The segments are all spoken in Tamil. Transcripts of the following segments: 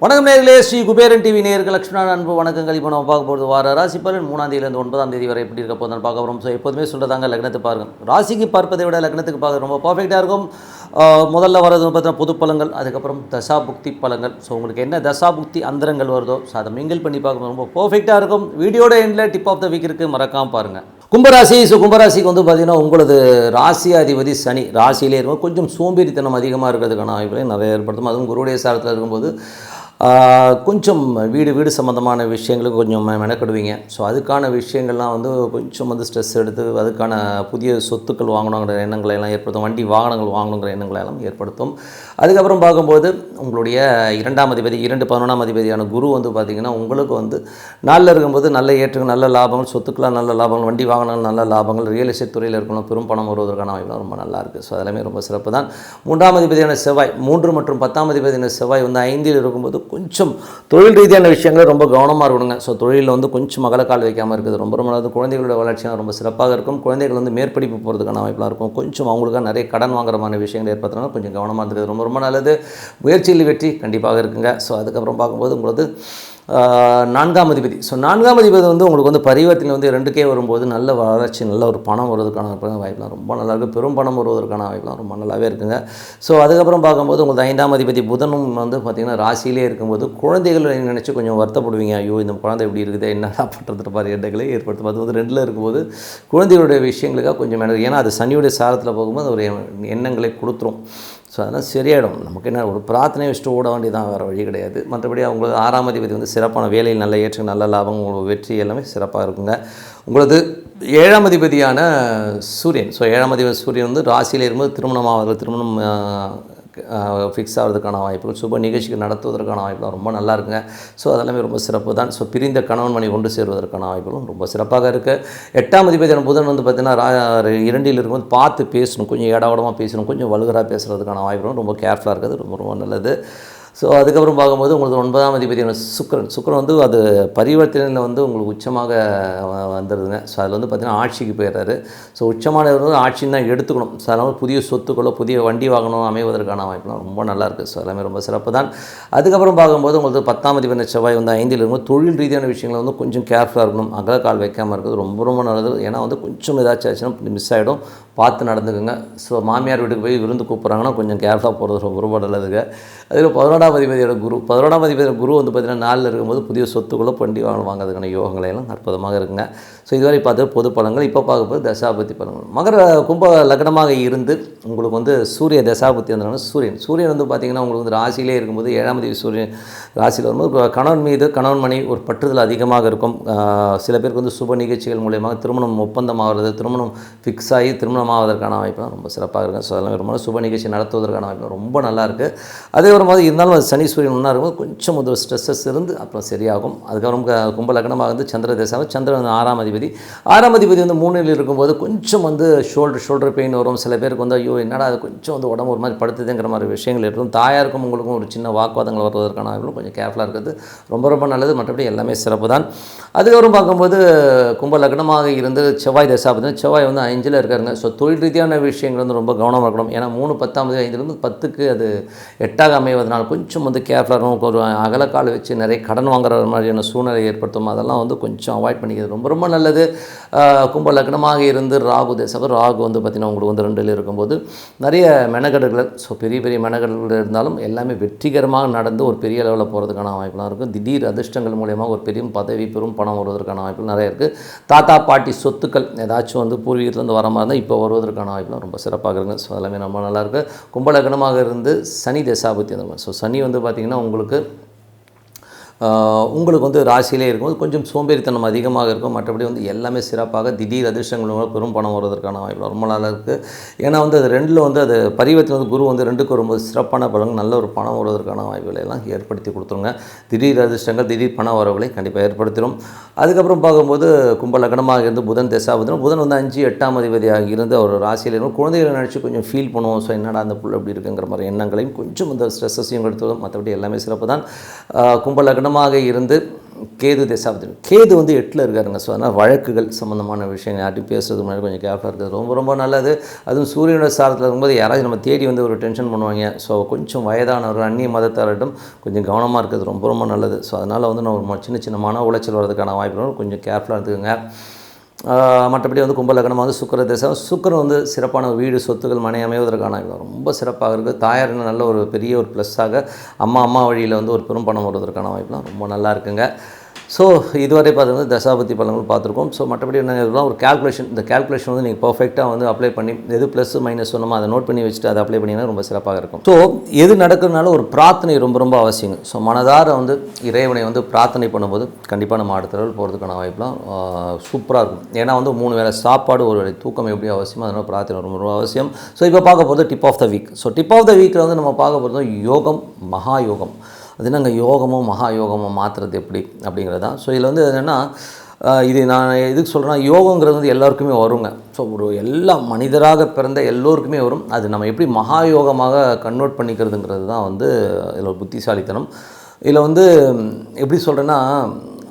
வணக்கம் நேர்களே ஸ்ரீ குபேரன் டிவி நேருக்கு லக்ஷ்மணன் அன்பு வணக்கங்கள். இப்போ நம்ம பார்க்க போகிறது வார ராசி பலன். மூணாம் தேதியிலேருந்து ஒன்பதாம் தேதி வரை எப்படி இருக்க போதும் பார்க்க போகிறோம் ஸோ எப்போதுமே சொல்கிறதாங்க லக்னத்தை பாருங்கள் ராசிக்கு பார்ப்பதை விட லக்னத்துக்கு பார்க்க ரொம்ப பர்ஃபெக்டாக இருக்கும். முதல்ல வரது பார்த்தீங்கன்னா பொது பழங்கள் அதுக்கப்புறம் தசாபுக்தி பழங்கள். ஸோ உங்களுக்கு என்ன தசாபுக்தி அந்தரங்கள் வருதோ ஸோ அதை மிங்கிள் பண்ணி பார்க்கணும் ரொம்ப பர்ஃபெக்டாக இருக்கும். வீடியோட எண்டில் டிப் ஆஃப் த வீக் இருக்குது மறக்காமல் பாருங்கள் கும்பராசி ஸோ கும்பராசிக்கு வந்து பார்த்தீங்கன்னா உங்களது ராசி அதிபதி சனி. ராசியிலே இருக்கும் கொஞ்சம் சோம்பேறித்தனம் அதிகமாக இருக்கிறதுக்கான வாய்ப்புகளை நிறைய ஏற்படுத்தும். அதுவும் குருடைய சாரத்தில் இருக்கும்போது கொஞ்சம் வீடு வீடு சம்மந்தமான விஷயங்களுக்கு கொஞ்சம் மெனக்கெடுவீங்க. ஸோ அதுக்கான விஷயங்கள்லாம் வந்து கொஞ்சம் வந்து ஸ்ட்ரெஸ் எடுத்து அதுக்கான புதிய சொத்துக்கள் வாங்கணுங்கிற எண்ணங்களை எல்லாம் ஏற்படுத்தும் வண்டி வாகனங்கள் வாங்கணுங்கிற எண்ணங்களை எல்லாம் ஏற்படுத்தும். அதுக்கப்புறம் பார்க்கும்போது உங்களுடைய இரண்டாம் அதிபதி இரண்டு பதினொன்றாம் அதிபதியான குரு வந்து பார்த்திங்கன்னா உங்களுக்கு வந்து நாளில் இருக்கும்போது நல்ல ஏற்றுக்கு நல்ல லாபங்கள் சொத்துக்களாக நல்ல லாபங்கள் வண்டி வாகனங்கள் நல்ல லாபங்கள் ரியல் எஸ்டேட் துறையில் இருக்கணும் பெரும் பணம் வருவதற்கான வாய்ப்புலாம் ரொம்ப நல்லா இருக்குது ஸோ அதெல்லாமே ரொம்ப சிறப்பு தான் மூன்றாம் அதிபதியான செவ்வாய் மூன்று மற்றும் பத்தாம் அதிபதியான செவ்வாய் வந்து ஐந்தில் இருக்கும்போது கொஞ்சம் தொழில் ரீதியான விஷயங்கள் ரொம்ப கவனமாக இருக்கணுங்க. ஸோ தொழிலில் வந்து கொஞ்சம் அகலக்கால் வைக்காமல் இருக்குது ரொம்ப ரொம்ப நல்லது. குழந்தைகளோட வளர்ச்சியாக ரொம்ப சிறப்பாக இருக்கும். குழந்தைகள் வந்து மேற்படிப்பு போகிறதுக்கான வாய்ப்பெலாம் இருக்கும். கொஞ்சம் அவங்களுக்காக நிறைய கடன் வாங்குற மாதிரி விஷயங்கள் ஏற்படுத்தினாலும் கொஞ்சம் கவனமாக இருந்தது ரொம்ப ரொம்ப நல்லது. முயற்சியில் வெற்றி கண்டிப்பாக இருக்குங்க. ஸோ அதுக்கப்புறம் பார்க்கும்போது உங்களுக்கு நான்காம் அதிபதி. ஸோ நான்காம் அதிபதி வந்து உங்களுக்கு வந்து பரிவர்த்தனை வந்து ரெண்டுக்கே வரும்போது நல்ல வளர்ச்சி நல்ல ஒரு பணம் வருவதற்கான வாய்ப்புலாம் ரொம்ப நல்லா இருக்குது பெரும் பணம் வருவதற்கான வாய்ப்புலாம் ரொம்ப நல்லாவே இருக்குங்க. ஸோ அதுக்கப்புறம் பார்க்கும்போது உங்களுக்கு ஐந்தாம் அதிபதி புதனும் வந்து பார்த்திங்கன்னா ராசியிலே இருக்கும்போது குழந்தைகள் நினச்சி கொஞ்சம் வருத்தப்படுவீங்க. ஐயோ இந்த குழந்தை இப்படி இருக்குது என்னடா பண்ணுறது பாரு எண்ணங்களை ஏற்படுத்தும் அது வந்து ரெண்டில் இருக்கும்போது குழந்தைகளுடைய விஷயங்களுக்காக கொஞ்சம் மென ஏன்னா அது சனியுடைய சாரத்தில் போகும்போது ஒரு எண்ணங்களை கொடுத்துரும். ஸோ அதெல்லாம் சரியாயிடும். நமக்கு என்ன ஒரு பிரார்த்தனை வச்சுட்டு ஓட வேண்டியதான் வேறு வழி கிடையாது. மற்றபடி அவங்களுக்கு ஆறாம் அதிபதி வந்து சிறப்பான வேலையில் நல்ல ஏற்றம் நல்ல லாபம் உங்களுக்கு வெற்றி எல்லாமே சிறப்பாக இருக்குங்க. உங்களது ஏழாம் அதிபதியான சூரியன் ஸோ ஏழாம் அதிபதி சூரியன் வந்து ராசியில் இருக்கும்போது திருமணம் ஆகிறது திருமணம் ஃபிக்ஸ் ஆகிறதுக்கான வாய்ப்புகள் சுப நிகழ்ச்சிகள் நடத்துவதற்கான வாய்ப்புலாம் ரொம்ப நல்லா இருக்குங்க. ஸோ அதெல்லாமே ரொம்ப சிறப்பு தான். ஸோ பிரிந்த கணவன் மணி கொண்டு சேருவதற்கான வாய்ப்புகளும் ரொம்ப சிறப்பாக இருக்குது எட்டாம் அதிபதியான புதன் வந்து பார்த்திங்கன்னா ரா இரண்டில் இருக்கும்போது பார்த்து பேசணும். கொஞ்சம் இடவடமாக பேசணும். கொஞ்சம் வலுகராக பேசுகிறதுக்கான வாய்ப்புகளும் ரொம்ப கேர்ஃபுல்லாக இருக்குது. ரொம்ப ரொம்ப நல்லது. ஸோ அதுக்கப்புறம் பார்க்கும்போது உங்களுக்கு ஒன்பதாம் அதிபதியான சுக்கரன். சுக்கரன் வந்து அது பரிவர்த்தனையில் வந்து உங்களுக்கு உச்சமாக வந்துடுதுங்க ஸோ அதில் வந்து பார்த்திங்கன்னா ஆட்சிக்கு போயிடுறாரு. ஸோ உச்சமானவர் வந்து ஆட்சின்னு தான் எடுத்துக்கணும். ஸோ அதனால் புதிய சொத்துக்களோ புதிய வண்டி வாங்கணும் அமைவதற்கான வாய்ப்புலாம் ரொம்ப நல்லாயிருக்கு ஸோ எல்லாமே ரொம்ப சிறப்பு தான். அதுக்கப்புறம் பார்க்கும்போது உங்களுக்கு பத்தாம் அதிபதி செவ்வாய் வந்து ஐந்தில் இருக்கும்போது தொழில் ரீதியான விஷயங்களை வந்து கொஞ்சம் கேர்ஃபுல்லாக இருக்கணும். அகலக்கால் வைக்காமல் இருக்கிறது ரொம்ப ரொம்ப நல்லது. ஏன்னா வந்து கொஞ்சம் ஏதாச்சும் ஆச்சுன்னா மிஸ் ஆகிடும் பார்த்து நடந்துக்குங்க. ஸோ மாமியார் வீட்டுக்கு போய் விருந்து கூப்பிட்றாங்கன்னா கொஞ்சம் கேர்ஃபுல்லாக போகிறது ரொம்ப ரொம்ப நல்லதுங்க. அதில் பன்னெண்டாம் அதிபதியோட குரு பதினொன்றாம் அதிபதியோட குரு வந்து பார்த்திங்கன்னா நாளில் இருக்கும்போது புதிய சொத்துக்களோ பண்டி வாங்கல் வாங்குறதுக்கான யோகங்களை எல்லாம் அற்புதமாக இருக்குங்க. ஸோ இதுவரை பார்த்து பொது பலங்கள் இப்போ பார்க்கும்போது தசாபதி பலங்கள் மகர கும்ப லக்னமாக இருந்து உங்களுக்கு வந்து சூரிய தசாபதி வந்தனால சூரியன். சூரியன் வந்து பார்த்திங்கன்னா உங்களுக்கு வந்து ராசியிலே இருக்கும்போது ஏழாம் தேதி சூரியன் ராசியில் வரும்போது கணவன் மீது கணவன் மணி ஒரு பற்றுதல் அதிகமாக இருக்கும். சில பேருக்கு வந்து சுப நிகழ்ச்சிகள் மூலயமா திருமணம் ஒப்பந்தம் ஆகிறது திருமணம் ஃபிக்ஸ் ஆகி திருமணம் ஆவதற்கான வாய்ப்புலாம் ரொம்ப சிறப்பாக இருக்கும் ஸோ அதெல்லாம் ரொம்ப சுப நிகழ்ச்சி நடத்துவதற்கான வாய்ப்பு ரொம்ப நல்லா அதே ஒரு மாதிரி இருந்தாலும் அது சனி ஒன்றா இருக்கும்போது கொஞ்சம் ஒரு ஸ்ட்ரெஸ்ஸஸ் இருந்து அப்புறம் சரியாகும். அதுக்கப்புறம் கும்ப லக்னமாக வந்து சந்திர தேசம் சந்திரன் வந்து ஆறாம் அதிபதி. ஆறாம் அதிபதி வந்து மூணில் இருக்கும்போது கொஞ்சம் வந்து ஷோல்டர் ஷோல்டர் பெயின் வரும். சில பேருக்கு வந்து ஐயோ என்னடா அது கொஞ்சம் வந்து உடம்பு ஒரு மாதிரி படுத்துதுங்கிற மாதிரி விஷயங்கள் இருக்கும். தாயாருக்கும் உங்களுக்கும் ஒரு சின்ன வாக்குவாதங்கள் வருவதற்கான கொஞ்சம் கேர்ஃபுல்லாக இருக்கிறது. ரொம்ப ரொம்ப நல்லது. மற்றபடி எல்லாமே சிறப்பு தான். அதுக்கப்புறம் பார்க்கும்போது கும்ப லக்னமாக இருந்து செவ்வாய் தசாபதி செவ்வாய் வந்து அஞ்சில் இருக்காருங்க. ஸோ தொழில் ரீதியான விஷயங்கள் வந்து ரொம்ப கவனமாக இருக்கணும். ஏன்னா மூணு பத்தாம் ஐந்துலேருந்து பத்துக்கு அது எட்டாக அமைவதனால் கொஞ்சம் வந்து கேர்ஃபுல்லாக இருக்கும். ஒரு அகலக்கால் வச்சு நிறைய கடன் வாங்குற மாதிரியான சூழ்நிலை ஏற்படுத்தும். அதெல்லாம் வந்து கொஞ்சம் அவாய்ட் பண்ணிக்கிறது ரொம்ப ரொம்ப நல்லது. கும்ப லக்னமாக இருந்து ராகு தேசபர் ராகு வந்து பார்த்திங்கன்னா உங்களுக்கு வந்து ரெண்டில் இருக்கும்போது நிறைய மெனகடுகள் ஸோ பெரிய பெரிய மெனகடுகள் இருந்தாலும் எல்லாமே வெற்றிகரமாக நடந்து ஒரு பெரிய லெவலில் போகிறதுக்கான வாய்ப்புலாம் இருக்கும் திடீர் அதிர்ஷ்டங்கள் மூலயமா ஒரு பெரிய பதவி பெரும் பணம் வருவதற்கான வாய்ப்புகள் நிறைய இருக்குது தாத்தா பாட்டி சொத்துக்கள் ஏதாச்சும் வந்து பூர்வீகத்துலேருந்து வர மாதிரி இருந்தால் இப்போ வருவதற்கான வாய்ப்புலாம் ரொம்ப சிறப்பாக இருக்குங்க. ஸோ எல்லாமே ரொம்ப நல்லாயிருக்கு இருக்கு. இருந்து சனி தேசாபத்தி அந்த ஸோ சனி வந்து பார்த்திங்கன்னா உங்களுக்கு உங்களுக்கு வந்து ராசியிலே இருக்கும்போது கொஞ்சம் சோம்பேறித்தனம் அதிகமாக இருக்கும். மற்றபடி வந்து எல்லாமே சிறப்பாக திடீர் அதிர்ஷ்டங்கள் பெரும் பணம் வருவதற்கான வாய்ப்பு ரொம்ப நல்லா இருக்குது ஏன்னா வந்து அது ரெண்டில் வந்து அது பரிவர்த்தனை வந்து குரு வந்து ரெண்டுக்கு வரும்போது சிறப்பான பலன் நல்ல ஒரு பணம் வருவதற்கான வாய்ப்புகளை எல்லாம் ஏற்படுத்தி கொடுத்துருங்க. திடீர் அதிர்ஷ்டங்கள் திடீர் பண வரவுகளை கண்டிப்பாக ஏற்படுத்திடும் அதுக்கப்புறம் பார்க்கும்போது கும்ப லக்னமாக இருந்து புதன் தசாபதினம் புதன் வந்து அஞ்சு எட்டாம் அதிபதியாக இருந்து அவர் ராசியில் இருக்கும் குழந்தைகளை நினச்சி கொஞ்சம் ஃபீல் பண்ணுவோம். ஸோ என்னடா அந்த புள்ள எப்படி இருக்குங்கிற மாதிரி எண்ணங்களையும் கொஞ்சம் இந்த ஸ்ட்ரெஸ்ஸையும் எடுத்ததும் மற்றபடி எல்லாமே சிறப்பு தான் கும்ப லக்னம் லக்னமாக இருந்து கேது தசாபதி கேது வந்து எட்டில் இருக்காருங்க ஸோ அதனால் வழக்குகள் சம்மந்தமான விஷயங்கள் யார்ட்டி பேசுறது முன்னாடி கொஞ்சம் கேர்ஃபுல்லாக இருக்கிறது ரொம்ப ரொம்ப நல்லது. அதுவும் சூரியனோட சாரத்தில் இருக்கும்போது யாராவது நம்ம தேடி வந்து ஒரு டென்ஷன் பண்ணுவாங்க. ஸோ கொஞ்சம் வயதானவர்கள் அந்நிய மதத்தாரிடம் கொஞ்சம் கவனமாக இருக்கிறது ரொம்ப ரொம்ப நல்லது. ஸோ அதனால் வந்து நான் ஒரு சின்ன சின்ன மன உளைச்சல் வர்றதுக்கான வாய்ப்பு கொஞ்சம் கேர்ஃபுல்லாக இருந்துக்குங்க மற்றபடி வந்து கும்பலக்கணமாக வந்து சுக்கர தசை. சுக்கரம் வந்து சிறப்பான வீடு சொத்துக்கள் மனை அமைவதற்கான ரொம்ப சிறப்பாக இருக்குது தாயார் நல்ல ஒரு பெரிய ஒரு ப்ளஸ்ஸாக அம்மா அம்மா வழியில் வந்து ஒரு பெரும் பணம் வருவதற்கான வாய்ப்புலாம் ரொம்ப நல்லா இருக்குங்க. ஸோ இதுவரை பார்த்தீங்கன்னா தசாபதி பலன்கள் பார்த்துருக்கோம். ஸோ மற்றபடி என்ன இதெல்லாம் ஒரு கால்குலேஷன் இந்த கால்குலேஷன் வந்து நீங்கள் பர்ஃபெக்டாக வந்து அப்ளை பண்ணி எது ப்ளஸ் மைனஸ் சொன்னமோ அதை நோட் பண்ணி வச்சுட்டு அதை அப்ளை பண்ணிங்கன்னா ரொம்ப சிறப்பாக இருக்கும். ஸோ எது நடக்கிறதுனால ஒரு பிரார்த்தனை ரொம்ப ரொம்ப அவசியம். ஸோ மனதார வந்து இறைவனை வந்து பிரார்த்தனை பண்ணும்போது கண்டிப்பாக நம்ம அடுத்த லெவல் போகிறதுக்கான வாய்ப்புலாம் சூப்பராக இருக்கும். ஏன்னா வந்து மூணு வேளை சாப்பாடு ஒரு வேலை தூக்கம் எப்படி அவசியமோ அதனால் பிரார்த்தனை ரொம்ப ரொம்ப அவசியம். ஸோ இப்போ பார்க்க போகிறது tip of the week so tip of the வீக்கில் வந்து நம்ம பார்க்க போகிறது யோகம் மகா யோகம் அது நாங்கள் யோகமும் மகா யோகமும் மாற்றுறது எப்படி அப்படிங்கிறது? தான் ஸோ இதில் வந்து என்னென்னா இது நான் எதுக்கு சொல்கிறேன்னா யோகங்கிறது வந்து எல்லாருக்குமே வருங்க. ஸோ ஒரு எல்லா மனிதராக பிறந்த எல்லோருக்குமே வரும். அது நம்ம எப்படி மகா யோகமாக கன்வெர்ட் பண்ணிக்கிறதுங்கிறது தான் வந்து இதில் ஒரு புத்திசாலித்தனம். இதில் வந்து எப்படி சொல்கிறேன்னா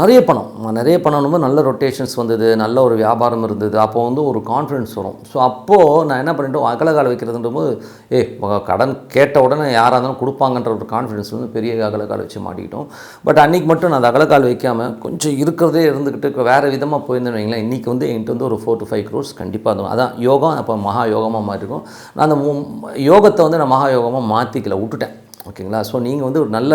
நிறைய பணம். நிறைய பணம் நல்ல ரொட்டேஷன்ஸ் வந்தது நல்ல ஒரு வியாபாரம் இருந்தது. அப்போது வந்து ஒரு கான்ஃபிடன்ஸ் வரும். ஸோ அப்போது நான் என்ன பண்ணிட்டோம் அகலகால் வைக்கிறதுன்ற போது ஏ கடன் கேட்ட உடனே யாராக இருந்தாலும் கொடுப்பாங்கன்ற ஒரு கான்ஃபிடன்ஸ் வந்து பெரிய அகலக்கால் வச்சு மாட்டிக்கிட்டோம். பட் அன்றைக்கி மட்டும் நான் அந்த அகலக்கால் வைக்காமல் கொஞ்சம் இருக்கிறதே இருந்துக்கிட்டு வேறு விதமாக போயிருந்தேன் வைங்களேன். இன்றைக்கி வந்து என்கிட்ட வந்து ஒரு ஃபோர் டு ஃபைவ் க்ரோர்ஸ் கண்டிப்பாக இருக்கும் அதான் யோகம் அப்போ மகா யோகமாக மாறிருக்கும். நான் அந்த யோகத்தை வந்து நான் மகா யோகமாக மாற்றிக்கல விட்டுட்டேன். ஓகேங்களா? ஸோ நீங்கள் வந்து ஒரு நல்ல